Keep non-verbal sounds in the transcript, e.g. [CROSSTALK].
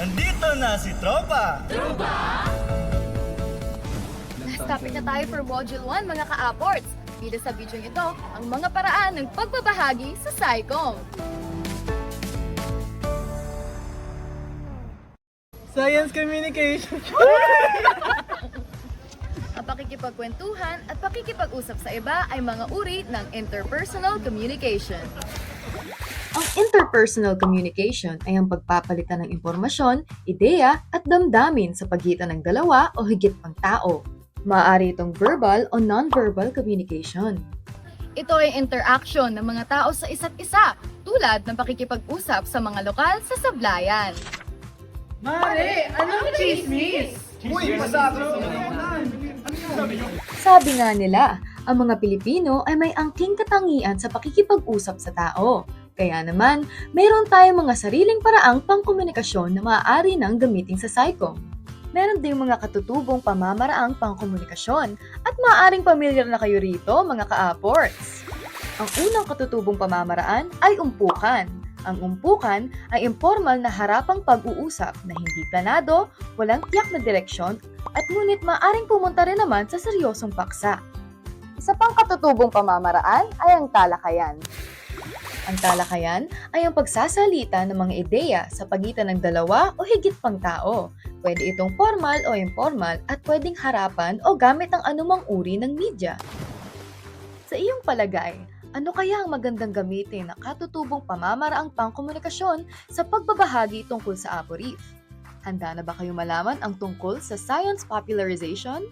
Nandito na si Tropa! Last topic na tayo for Module 1 mga ka-apports. Bila sa video ito, ang mga paraan ng pagbabahagi sa SciComm. Science Communication! [LAUGHS] Ang pakikipagkwentuhan at pakikipag-usap sa iba ay mga uri ng interpersonal communication. Ang interpersonal communication ay ang pagpapalitan ng impormasyon, ideya at damdamin sa pagitan ng dalawa o higit pang tao. Maaari itong verbal o non-verbal communication. Ito ay interaction ng mga tao sa isa't isa, tulad ng pakikipag-usap sa mga lokal sa sablayan. Mare, anong chismis? Uy, masabi Sabi nga nila, ang mga Pilipino ay may angking katangian sa pakikipag-usap sa tao. Kaya naman, mayroon tayong mga sariling paraang pangkomunikasyon na maaari nang gamitin sa SciComm. Meron ding mga katutubong pamamaraang pangkomunikasyon at maaaring pamilyar na kayo rito mga ka-apports. Ang unang katutubong pamamaraan ay umpukan. Ang umpukan ay informal na harapang pag-uusap na hindi planado, walang tiyak na direksyon at ngunit maaring pumunta rin naman sa seryosong paksa. Isa pang katutubong pamamaraan ay ang talakayan. Ang talakayan ay ang pagsasalita ng mga ideya sa pagitan ng dalawa o higit pang tao. Pwede itong formal o informal at pwedeng harapan o gamit ang anumang uri ng media. Sa iyong palagay, ano kaya ang magandang gamitin na katutubong pamamaraang pangkomunikasyon sa pagbabahagi tungkol sa Apo Reef? Handa na ba kayo malaman ang tungkol sa science popularization?